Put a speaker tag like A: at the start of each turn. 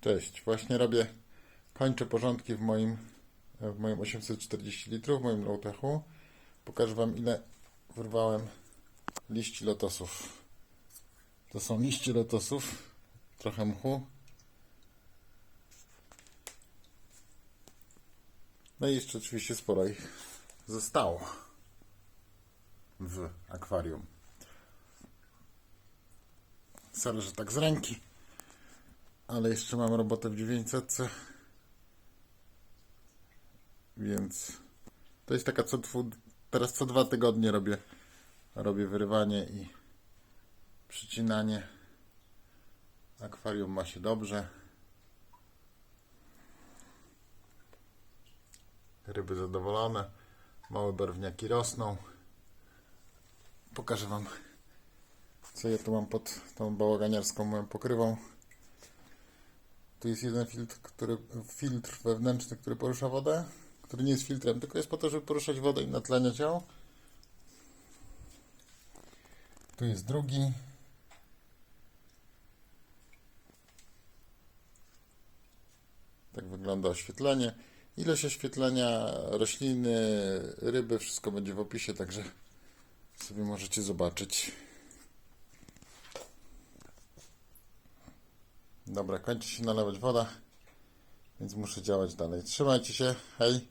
A: Cześć, właśnie robię, kończę porządki w moim, w moim 840 litrów, w moim low-techu. Pokażę Wam ile wyrwałem liści lotosów. To są liście lotosów, trochę mchu. No i jeszcze oczywiście sporo ich zostało w akwarium. Sorry, że tak z ręki ale jeszcze mam robotę w 900. Więc to jest taka co teraz co dwa tygodnie robię robię wyrywanie i przycinanie. Akwarium ma się dobrze. Ryby zadowolone. Małe barwniaki rosną. Pokażę Wam co ja tu mam pod tą bałaganiarską moją pokrywą. Tu jest jeden filtr, który, filtr wewnętrzny, który porusza wodę, który nie jest filtrem, tylko jest po to, żeby poruszać wodę i natleniać ją. Tu jest drugi. Tak wygląda oświetlenie. Ilość oświetlenia, rośliny, ryby, wszystko będzie w opisie, także sobie możecie zobaczyć. Dobra, kończy się nalewać woda, więc muszę działać dalej. Trzymajcie się, hej!